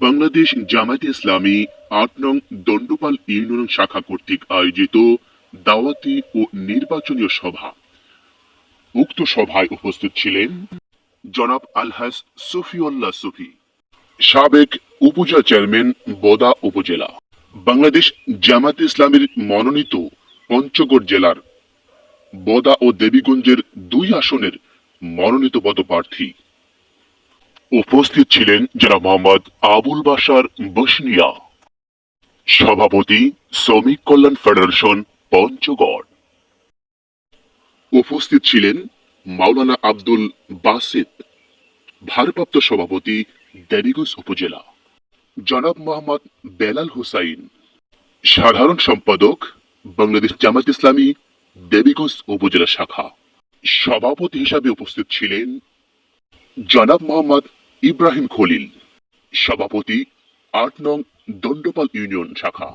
বাংলাদেশ জামায়াতে ইসলামী আট নং দণ্ডপাল ইউনিয়ন শাখা কর্তৃক আয়োজিত দাওয়াতি ও নির্বাচনীয় সভা। উক্ত সভায় উপস্থিত ছিলেন জনাব আলহাজ সফিউল্লাহ সুফি, সাবেক উপজেলা চেয়ারম্যান বোদা উপজেলা, বাংলাদেশ জামাত ইসলামের মনোনীত পঞ্চগড় জেলার বোদা ও দেবীগঞ্জের দুই আসনের মনোনীত পদপ্রার্থী। উপস্থিত ছিলেন যারা মোহাম্মদ আবুল বাসার বসনিয়া। সভাপতি শ্রমিক কল্যাণ ফেডারেশন, পঞ্চগড়। উপস্থিত ছিলেন মাওলানা আব্দুল বাসিত, ভারপ্রাপ্ত সভাপতি দেবীগঞ্জ উপজেলা। জনাব মোহাম্মদ বেলাল হুসাইন, সাধারণ সম্পাদক বাংলাদেশ জামাত ইসলামী দেবীগঞ্জ উপজেলা শাখা। সভাপতি হিসাবে উপস্থিত ছিলেন জনাব মোহাম্মদ ইব্রাহিম খলিল, সভাপতি, আট নং দণ্ডপাল ইউনিয়ন শাখা।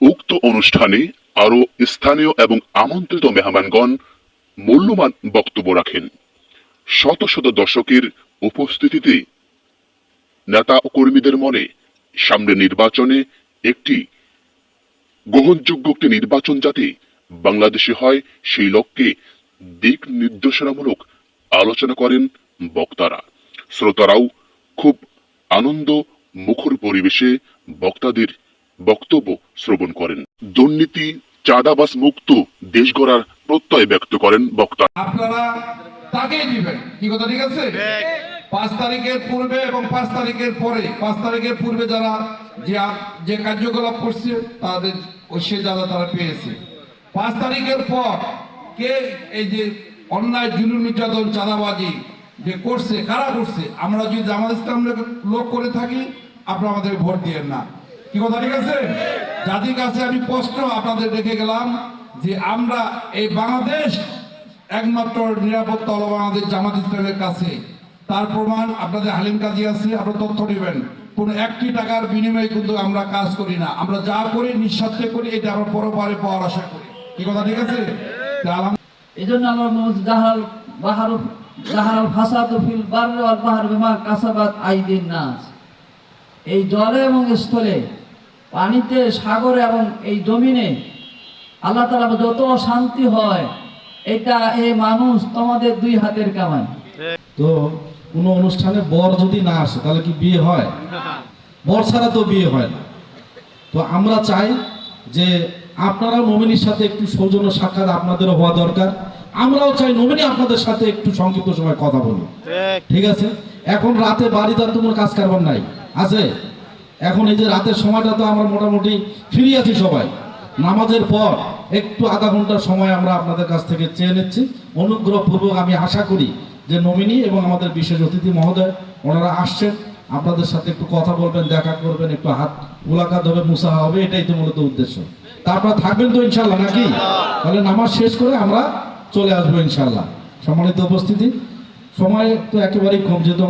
উক্ত অনুষ্ঠানে আরও স্থানীয় এবং আমন্ত্রিত মেহমানগণ মূল্যবান বক্তব্য রাখেন। শত শত দর্শকের উপস্থিতিতে নেতা ও কর্মীদের মনে সামনে নির্বাচনে একটি গ্রহণযোগ্য একটি নির্বাচন যাতে বাংলাদেশে হয়, সেই লক্ষ্যে দিক নির্দেশনামূলক আলোচনা করেন বক্তারা। শ্রোতারাও খুব আনন্দ মুখর পরিবেশে বক্তাদের বক্তব্য শ্রবণ করেন। দুর্নীতি, চাঁদাবাস মুক্ত দেশ গড়ার প্রত্যয় ব্যক্ত করেন বক্তা। আপনারা তাকেই দিবেন কি কথা, ঠিক আছে? পাঁচ তারিখের পূর্বে এবং পাঁচ তারিখের পরে, পাঁচ তারিখের পূর্বে যারা যে যে কার্যকলাপ করছে, তাদের, সে যারা তারা পেয়েছে। পাঁচ তারিখের পর কে এই যে অন্যায়, জুলুম, নির্যাতন, চাঁদাবাজি যে করছে কারা করছে? আমরা যদি জামাত ইসলাম লোক করে থাকি আপনারা আমাদের ভোট দিয়েন না। কি কথা ঠিক আছে? জাতির কাছে আমি প্রশ্ন আপনাদের রেখে গেলাম যে আমরা এই বাংলাদেশ একমাত্র নিরাপত্তা হলো বাংলাদেশ জামাত ইসলামের কাছে। তার প্রমাণ আপনাদের হালিম কাজী আছে আপনারা তথ্য নেবেন। কোন একটি টাকার বিনিময়ে কিন্তু আমরা কাজ করি না। আমরা যা করি নিঃস্বার্থে করি এটা আমরা পরবারে পাওয়ার আশা করি। কি কথা ঠিক আছে? এই জন্য আল্লাহ বলছে, জাহাল বাহার জাহাল ফাসাদ ফিল বার ওয়াল বাহার বিমা কাসাবাত আইদিন নাস। এই জলে এবং স্থলে, পানিতে, সাগরে এবং এই জমিনে আল্লাহ তালা যত শান্তি হয়, এটা এই মানুষ তোমাদের দুই হাতের কামাই। তো কোনো অনুষ্ঠানে বর যদি না আসে, তাহলে কি বিয়ে হয়? বর ছাড়া তো বিয়ে হয় না। তো আমরা চাই যে আপনারা নমিনীর সাথে একটু সৌজন্য সাক্ষাৎ আপনাদেরও হওয়া দরকার। আমরাও চাই নমিনী আপনাদের সাথে একটু সংক্ষিপ্ত সময় কথা বলি। ঠিক। আছে? এখন রাতে বাড়িতে আর তোমার কাজ কারবার নাই। আছে? এখন এই যে রাতের সময়টা তো আমরা মোটামুটি ফ্রি আছি সবাই। নামাজের পর একটু আধা ঘণ্টার সময় আমরা আপনাদের কাছ থেকে চেয়ে নিচ্ছি। অনুগ্রহপূর্বক আমি আশা করি যে নমিনী এবং আমাদের বিশেষ অতিথি মহোদয় ওনারা আসছেন। আপনাদের সাথে একটু কথা বলবেন দেখা করবেন একটু হাত মোলাকাত হবে মুসা হবে এটাই তো মূলত উদ্দেশ্য। তা আপনারা থাকবেন তো ইনশাল্লাহ নাকি? তাহলে নামাজ শেষ করে আমরা চলে আসব ইনশাল্লাহ সম্মানিত উপস্থিতি। সময় তো একেবারেই কম যেহেতু